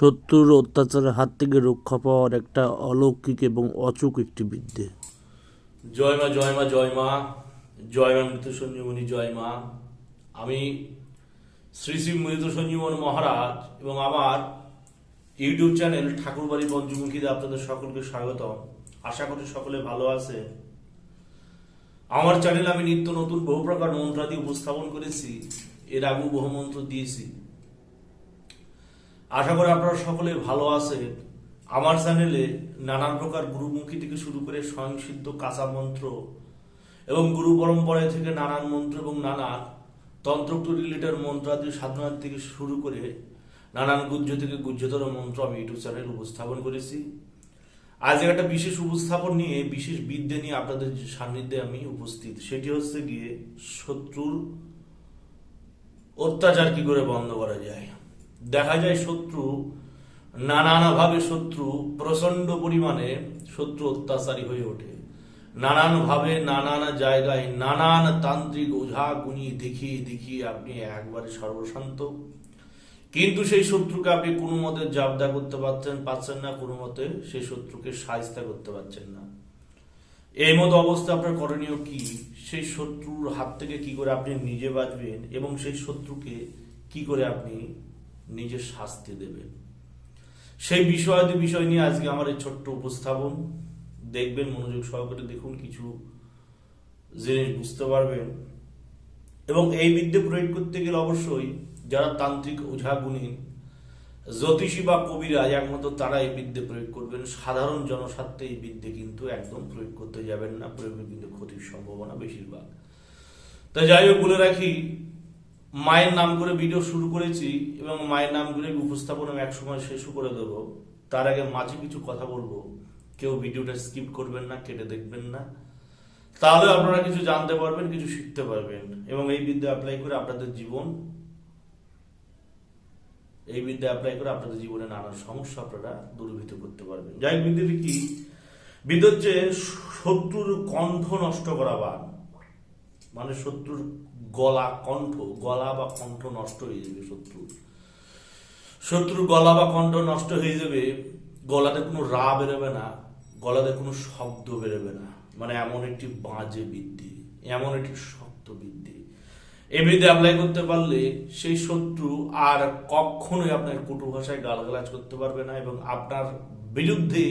শত্রুর অত্যাচারের হাত থেকে রক্ষা পাওয়ার একটা অলৌকিক এবং অচুক একটি বিদ্যে। জয় মা জয় মা জয় মা। জয় মা মৃত সঞ্জীবনী জয় মা। আমি শ্রী শ্রী মৃত সঞ্জীবন মহারাজ এবং আমার ইউটিউব চ্যানেল ঠাকুরবাড়ি পঞ্চমুখীতে আপনাদের সকলকে স্বাগতম। আশা করি সকলে ভালো আছে আমার চ্যানেলে আমি নিত্য নতুন বহু প্রকার মন্ত্রাদি উপস্থাপন করেছি। এর আগেও বহু মন্ত্র দিয়েছি। আশা করি আপনারা সকলে ভালো আছেন। আমার চ্যানেলে নানান প্রকার গুরুমুখী থেকে শুরু করে স্বয়ংসিদ্ধ কাঁচা মন্ত্র এবং গুরু পরম্পরায় থেকে নানান মন্ত্র এবং নানান তন্ত্রোক্ত রিলেটেড মন্ত্রাদি সাধনার থেকে শুরু করে নানান গুজ্জ থেকে গুজ্জতর মন্ত্র আমি ইউটিউব চ্যানেল উপস্থাপন করেছি। আজ একটা বিশেষ উপস্থাপন নিয়ে, বিশেষ বিদ্যে নিয়ে আপনাদের সান্নিধ্যে আমি উপস্থিত। সেটি হচ্ছে গিয়ে শত্রুর অত্যাচার কি করে বন্ধ করা যায়? দেখা যায় শত্রু, নানানভাবে শত্রু প্রচণ্ড পরিমাণে শত্রু অত্যাচারী হয়ে ওঠে। নানানভাবে, নানান জায়গায়, নানান তান্ত্রিক ওঝা গুনি দেখিয়ে দেখিয়ে আপনি একবারে সর্বশান্ত। কিন্তু সেই শত্রুকে আপনি কোনো মতে জাবদা করতে পারছেন পাচ্ছেন না, কোনো মতে সেই শত্রুকে সাহিস্তা করতে পারছেন না। এই মতো অবস্থা আপনার করণীয় কি? সেই শত্রুর হাত থেকে কি করে আপনি নিজে বাঁচবেন এবং সেই শত্রুকে কি করে আপনি নিজে শাস্তি দেবেন। সেই বিষয়াদি বিষয় নিয়ে আজকে আমার এই ছোট্ট উপস্থাপন। দেখবেন, মনোযোগ সহকারে দেখুন, কিছু জিনিস বুঝতে পারবেন। এবং এই বিদ্যে প্রয়োগ করতে গেলে অবশ্যই যারা তান্ত্রিক ওঝা গুণী জ্যোতিষী বা কবিরা একমাত্র তারা এই বিদ্যে প্রয়োগ করবেন। সাধারণ জনস্বার্থে এই বিদ্যে কিন্তু একদম প্রয়োগ করতে যাবেন না। প্রয়োগে কিন্তু ক্ষতির সম্ভাবনা বেশিরভাগ। তা যাই হোক, বলে রাখি মায়ের নাম করে ভিডিও শুরু করেছি এবং মায়ের নাম করে উপস্থাপন আমি একসময় শেষও করে দেবো। তার আগে মাঝে কিছু কথা বলব। কেউ ভিডিওটা স্কিপ করবেন না, কেটে দেখবেন না। তাহলে আপনারা কিছু জানতে পারবেন, কিছু শিখতে পারবেন। এবং এই বিদ্যা অ্যাপ্লাই করে আপনাদের জীবন, এই বিদ্যা অ্যাপ্লাই করে আপনাদের জীবনে নানান সমস্যা আপনারা দূরীভূত করতে পারবেন। যাই বিদ্যাটি কি বিদ্যা হচ্ছে শত্রুর কণ্ঠ নষ্ট করা বান। মানে শত্রুর গলা কণ্ঠ, গলা বা কণ্ঠ নষ্ট হয়ে যাবে শত্রুর। শত্রুর গলা বা কণ্ঠ নষ্ট হয়ে যাবে, গলাতে কোনো রা বেরোবে না, গলাতে কোনো শব্দ বেরোবে না। মানে এমন একটি বাজে বৃদ্ধি, এমন একটি শক্ত বৃদ্ধি। এই বিদ্যে অ্যাপ্লাই করতে পারলে সেই শত্রু আর কখনোই আপনার কটু ভাষায় গালগালাজ করতে পারবে না এবং আপনার বিরুদ্ধে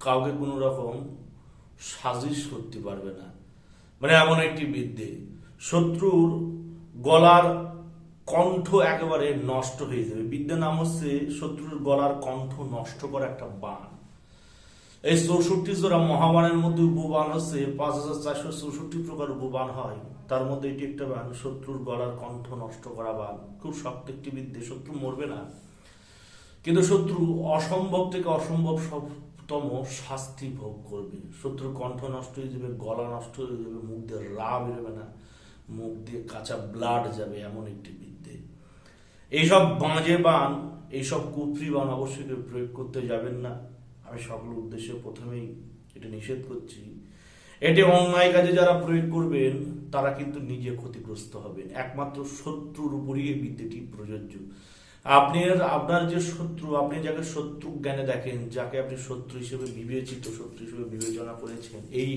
কাউকে কোনো রকম সাজিশ করতে পারবে না। মানে এমন একটি বিদ্যে শত্রুর গলার কণ্ঠ একেবারে নষ্ট হয়ে যাবে। বিদ্যার নাম হচ্ছে শত্রুর গলার কণ্ঠ নষ্ট করা একটা বান। এই চৌষট্টি জোড়া মহাবানের মধ্যে উপবান হচ্ছে, পাঁচ হাজার চারশো চৌষট্টি প্রকার উপবান হয়। তার মধ্যে এটি একটা বান, শত্রুর গলার কণ্ঠ নষ্ট করা বান। খুব শক্ত একটি বিদ্যে, শত্রু মরবে না। কিন্তু শত্রু অসম্ভব থেকে অসম্ভব সবতম শাস্তি ভোগ করবে। শত্রুর কণ্ঠ নষ্ট হয়ে যাবে, গলা নষ্ট হয়ে যাবে, মুখ দিয়ে রা বেরোবে না। মুখ দিয়ে কাঁচা ব্লাড যাবে এমন একটি বিদ্যে। এইসব বাঁজে বান, এইসব কুফরি বান অবশ্যই প্রয়োগ করতে যাবেন না। আমি সকল উদ্দেশ্যে প্রথমেই এটা নিষেধ করছি। এটি অন্যায় কাজে যারা প্রয়োগ করবেন, তারা কিন্তু নিজে ক্ষতিগ্রস্ত হবেন। একমাত্র শত্রুর উপরই এই বিদ্যেটি প্রযোজ্য। আপনি আপনার যে শত্রু, আপনি যাকে শত্রু জ্ঞানে দেখেন, যাকে আপনি শত্রু হিসেবে বিবেচিত, শত্রু হিসেবে বিবেচনা করেছেন, এই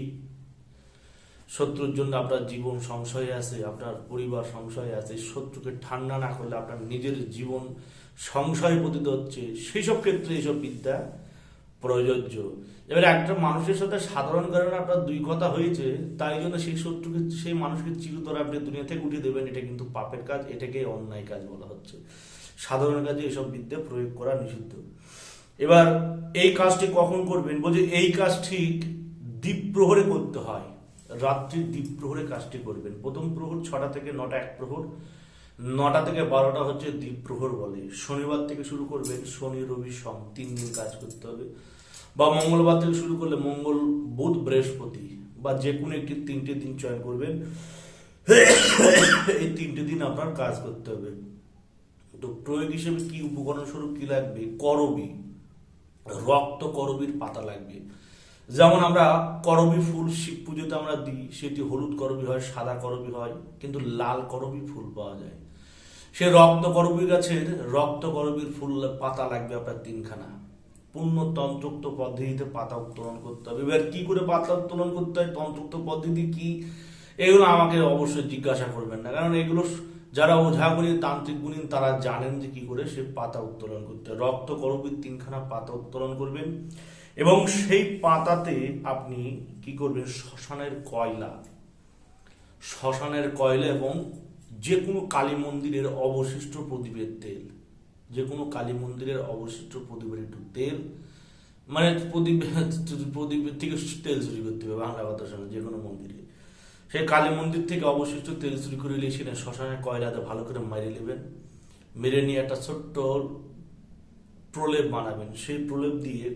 শত্রুর জন্য আপনার জীবন সংশয়ে আছে, আপনার পরিবার সংশয়ে আছে শত্রুকে ঠান্ডা না করলে আপনার নিজের জীবন সংশয় পতিত হচ্ছে সেই সব ক্ষেত্রে এইসব বিদ্যা প্রযোজ্য। এবার একটা মানুষের সাথে সাধারণ কারণে আপনার দুই কথা হয়েছে, তাই জন্য সেই শত্রুকে, সেই মানুষকে চিরতরে আপনি দুনিয়া থেকে উঠিয়ে দেবেন, এটা কিন্তু পাপের কাজ, এটাকে অন্যায় কাজ বলা হচ্ছে। সাধারণ কাজে এসব বিদ্যা প্রয়োগ করা নিষিদ্ধ। এবার এই কাজটি কখন করবেন? বলছে এই কাজ ঠিক দ্বীপ প্রহরে করতে হয়। রাত্রির দ্বীপ প্রহরে কাজটি করবেন। প্রথম প্রহর ছটা থেকে নটা এক প্রহর। নটা থেকে বারোটা হচ্ছে দ্বীপ প্রহর বলে। শনিবার থেকে শুরু করবেন শনি, রবি, সোম, তিন দিন কাজ করতে হবে। বা মঙ্গলবার থেকে শুরু করলে মঙ্গল, বুধ, বৃহস্পতি বা যে কোনো একটি তিনটে দিন চয়ন করবেন। এই তিনটে দিন আপনার কাজ করতে হবে। তো প্রয়োগ হিসেবে কি উপকরণ স্বরূপ কি লাগবে? করবি। রক্ত করবির পাতা লাগবে। যেমন আমরা করবি ফুল শিব পুজোতে আমরা দিই, সেটি হলুদ করবি হয়, সাদা করবি হয়, কিন্তু লাল করবি ফুল পাওয়া যায়। সে রক্ত করবী গাছের, রক্ত করবীর ফুল পাতা লাগবে আপনার তিনখানা। পূর্ণ তন্ত্রোক্ত পদ্ধতিতে পাতা উত্তোলন করতে হবে। এবার কি করে পাতা উত্তোলন করতে হয়? তন্ত্রোক্ত পদ্ধতি কি? এগুলো আমাকে অবশ্যই জিজ্ঞাসা করবেন না, কারণ এগুলো যারা ওঝা গুণী তান্ত্রিক গুণী, তারা জানেন যে কি করে সে পাতা উত্তোলন করতে রক্ত করবীর তিনখানা পাতা উত্তোলন করবেন এবং সেই পাতাতে আপনি কি করবেন? শ্মশানের কয়লা। শ্মশানের কয়লা এবং যে কোনো কালী মন্দিরের অবশিষ্ট প্রদীপের তেল। যে কোনো কালী মন্দিরের অবশিষ্ট প্রদীপের একটু তেল। মানে প্রদীপ, প্রদীপের থেকে তেল চুরি করতে হবে বাংলা কথা যে কোনো মন্দিরে। সেই কালী মন্দির থেকে অবশিষ্ট তেল চুরি করে নিয়ে সেখানে শ্মশানের কয়লাতে ভালো করে মেরে নেবেন। মেরে নিয়ে একটা ছোট্ট প্রলেপ বানাবেন। সেই প্রলেপ দিয়ে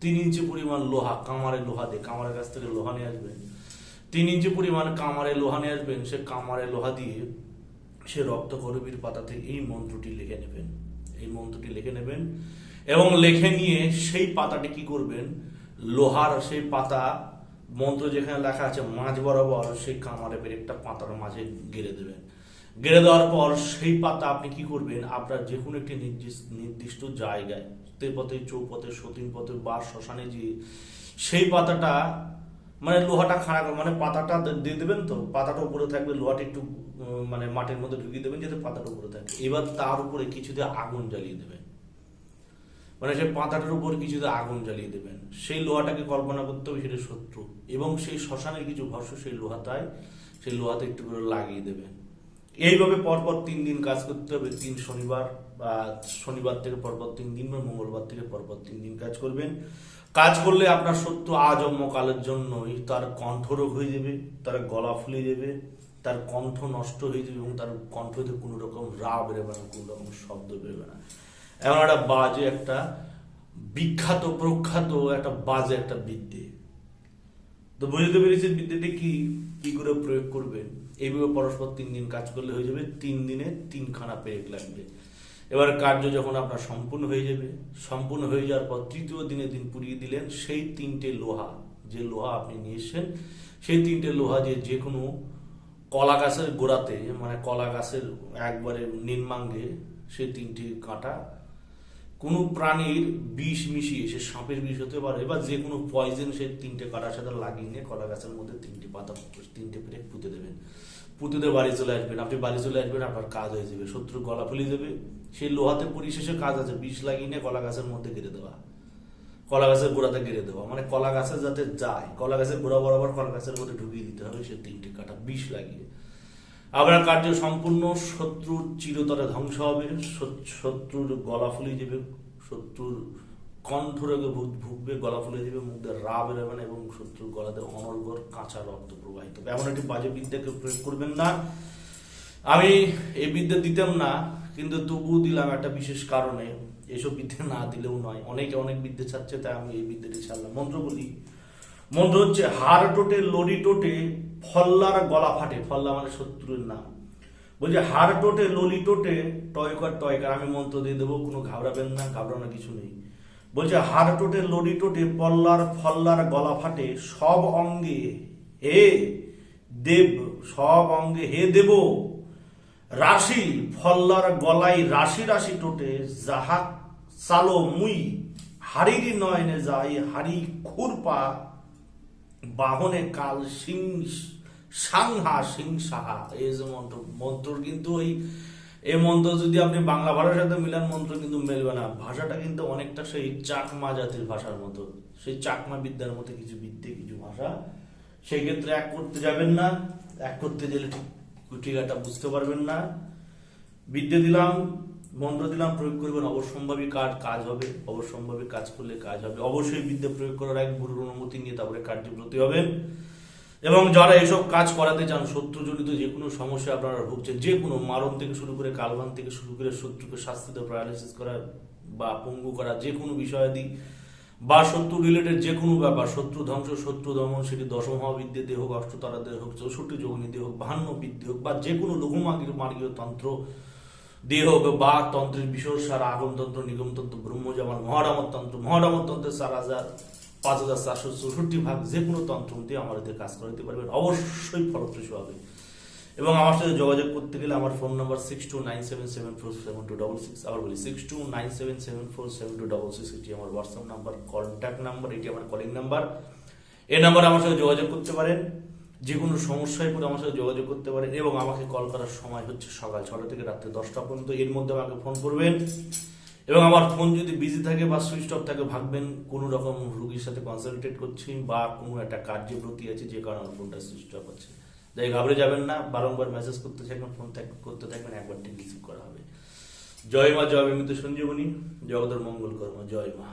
তিন ইঞ্চি পরিমাণ লোহা কামারে লোহা দিয়ে কামারের কাছ থেকে লোহা নিয়ে আসবেন। তিন ইঞ্চি পরিমাণ কামারে লোহা নিয়ে আসবেন। সে কামারে লোহা দিয়ে সে রক্ত করবীর পাতাতে এই মন্ত্রটি লিখে নেবেন। এই মন্ত্রটি লিখে নেবেন এবং লিখে নিয়ে সেই পাতাটি কি করবেন? লোহার সেই পাতা মন্ত্র যেখানে লেখা আছে, মাঝ বরাবর সেই কামারে বের একটা পাতার মাঝে গেড়ে দেবেন। গেড়ে দেওয়ার পর সেই পাতা আপনি কি করবেন? আপনার যে কোনো একটি নির্দিষ্ট নির্দিষ্ট জায়গায়, তেপথে, চৌপথে সতীন পথে বা শ্মশানে যে সেই পাতাটা মানে লোহাটা খাড়া মানে পাতাটা দিয়ে দেবেন তো? পাতাটা উপরে থাকবে, লোহাটা একটু মানে মাটির মধ্যে ঢুকিয়ে দেবেন, যাতে পাতাটা উপরে থাকে। এবার তার উপরে কিছুতে আগুন জ্বালিয়ে দেবেন। মানে সে পাতাটার উপর কিছুতে আগুন জ্বালিয়ে দেবেন। সেই লোহাটাকে কল্পনা করতে হবে সেটা শত্রু। এবং সেই শ্মশানের কিছু ভস্য সেই লোহাটায়, সেই লোহাতে একটু করে লাগিয়ে দেবেন। এইভাবে পরপর তিন দিন কাজ করতে হবে। তিন শনিবার বা শনিবার থেকে পরপর তিন দিন বা মঙ্গলবার থেকে পরপর তিন দিন কাজ করবেন। কাজ করলে আপনার সত্য আজম্ম কালের জন্যই তার কণ্ঠরোগ হয়ে যাবে, তার গলা ফুলে যাবে, তার কণ্ঠ নষ্ট হয়ে যাবে এবং তার কণ্ঠ কোনো রকম রা বেরোবে না, কোনো রকম শব্দ বেরোবে না। এমন একটা বাজে একটা বিখ্যাত, প্রখ্যাত একটা বাজে একটা বিদ্যে। তো বুঝতে পেরেছেন বিদ্যাটি কি কি করে প্রয়োগ করবেন এইভাবে পরস্পর তিন দিন কাজ করলে হয়ে যাবে, তিন দিনে তিনখানা পেরেক লাগবে। এবার কার্য যখন আপনার সম্পূর্ণ হয়ে যাবে, সম্পূর্ণ হয়ে যাওয়ার পর তৃতীয় দিনে দিন পুড়িয়ে দিলেন সেই তিনটে লোহা, যে লোহা আপনি নিয়ে সেই তিনটে লোহা দিয়ে যে কোনো কলা গাছের গোড়াতে মানে কলা গাছের একবারে নির্মাঙ্গে সেই তিনটি কাঁটা কোনো প্রাণীর বিষ মিশিয়ে, সে সাপের বিষ হতে পারে বা যে কোনো পয়জন সে তিনটে কাটার সাথে লাগিয়ে নিয়ে কলা গাছের মধ্যে তিনটি পাতা তিনটে পেরে পুঁতে দেবেন। পুঁতে দিয়ে বাড়ি চলে আসবেন। আপনি বাড়ি চলে আসবেন, আপনার কাজ হয়ে যাবে। শত্রু গলা ফুলে যাবে। সেই লোহাতে পরিশেষে কাজ আছে, বিষ লাগিয়ে নিয়ে কলা গাছের মধ্যে গেড়ে দেওয়া। কলা গাছের গোড়াতে গেড়ে দেওয়া। মানে কলা গাছে যাতে যায়, কলা গাছের গোড়া বরাবর কলা গাছের মধ্যে ঢুকিয়ে দিতে হবে, সে তিনটি কাটা বিষ লাগিয়ে। আপনার কার্য সম্পূর্ণ, শত্রুর চিরতরে ধ্বংস হবে, শত- শত্রুর গলা ফুলে যাবে, শত্রুর কণ্ঠ রোগে ভুগবে, গলা ফুলে যাবে মুখ দিয়ে রা না এবং শত্রুর গলাতে অনর্গর কাঁচা রক্ত প্রবাহিত হবে। এমন একটি বাজে বিদ্যাকে প্রয়োগ করবেন না। আমি এই বিদ্যা দিতাম না, কিন্তু তবুও দিলাম একটা বিশেষ কারণে। এসব বিদ্যা না দিলেও নয়। অনেকে অনেক বিদ্যা ছাড়ছে, তাই আমি এই বিদ্যাটি ছাড়লাম। মন্ত্র বলি। মন্ত্র হচ্ছে হার টোটে, লড়ি টোটে ফল্লার গলা ফাটে, ফল্লা মানে শত্রুর নাম। বলছে হার টোটে, ললি টোটে টয়কার টয়কার আমি মন্ত্র দিয়ে দেবো, কোনো ঘাবড়াবেন না, ঘাবড়ানোর কিছু নেই। বলছে হার টোটে লড়ি টোটে পল্লার ফল্লার গলা ফাটে, সব অঙ্গে হে দেব, সব অঙ্গে হে দেব। রাশি, ফল্লার গলায় রাশি রাশি টোটে, যাহা চালো মুই হারিরি নয়নে যাই হারি খুরপা, বাহনে কাল সিং সাংহা সিং সাহা এই যে মন্ত্র মন্ত্র কিন্তু ওই এই মন্ত্র যদি আপনি বাংলা ভাষার সাথে মিলান, মন্ত্র কিন্তু মেলবে না। ভাষাটা কিন্তু অনেকটা সেই চাকমা জাতির ভাষার মতো। সেই চাকমা বিদ্যার মতো কিছু বিদ্যে, কিছু ভাষা। সেই ক্ষেত্রে এক করতে যাবেন না। এক করতে গেলে ঠিক কুটিকাটা বুঝতে পারবেন না। বিদ্যে দিলাম, মন্ত্র দিলাম, প্রয়োগ করবেন। অবশ্যম্ভাবী কাজ কাজ হবে? অবশ্যম্ভাবী কাজ করলে কাজ হবে। অবশ্যই বিদ্যা প্রয়োগ করার এক গুরুর অনুমতি নিয়ে তারপরে কার্যব্রতী হবেন। এবং যারা এসব কাজ করাতে চান, শত্রুজনিত যে কোনো সমস্যা আপনারা ভুগছেন, যে কোনো মারণ থেকে শুরু করে কালবান থেকে শুরু করে শত্রুকে শাস্তি দেওয়া প্যারালাইসিস করা বা পঙ্গু করা, যে কোনো বিষয়াদি বা শত্রু রিলেটেড যে কোনো ব্যাপার, শত্রু ধ্বংস, শত্রু দমন, সেটি দশম দেহ হোক দেহ হোক, চৌষট্টি যোগনী দেহ হোক, বাহান্ন বিদ্যে হোক, বা যে কোনো লঘুমার্গীয় মার্গীয় তন্ত্র দেহ হোক, বা তন্ত্রের বিশেষ সার আগমতন্ত্র, নিগমতন্ত্র, ব্রহ্মজামান মহারামত তন্ত্র মহারামত তন্ত্রের চার হাজার পাঁচ হাজার চারশো চৌষট্টি ভাগ যে কোনো তন্ত্র দিয়ে আমাদের কাজ করাতে পারবেন অবশ্যই ফলপ্রসূ হবে। এবং আমার সাথে যোগাযোগ করতে গেলে আমার phone number six two nine seven seven four seven two double six আবার বলি six two nine seven seven four seven two double six এটি আমার হোয়াটসঅ্যাপ নাম্বার কন্ট্যাক্ট নাম্বার এটি আমার কলিং নাম্বার এই নাম্বারে আমার সাথে যোগাযোগ করতে পারেন, যে কোনো সমস্যায় পড়ে আমার সাথে যোগাযোগ করতে পারেন, এবং আমাকে কল করার সময় হচ্ছে সকাল ছটা থেকে রাত্রে দশটা পর্যন্ত এর মধ্যে আমাকে ফোন করবেন। এবং আমার ফোন যদি বিজি থাকে বা সুইচ অফ থাকে, ভাববেন কোনো রকম রুগীর সাথে কনসালটেট করছি বা কোনো একটা কার্যে প্রতি আছে যে কারণে আমার ফোনটা সুইচ অফ আছে তাই ঘাবড়ে যাবেন না, বারংবার মেসেজ করতে থাকবেন ফোন করতে থাকবেন, একবার রিসিভ করা হবে। জয় মা, জয় বিমিত সঞ্জীবনী জগতের মঙ্গল কর্ম, জয় মা।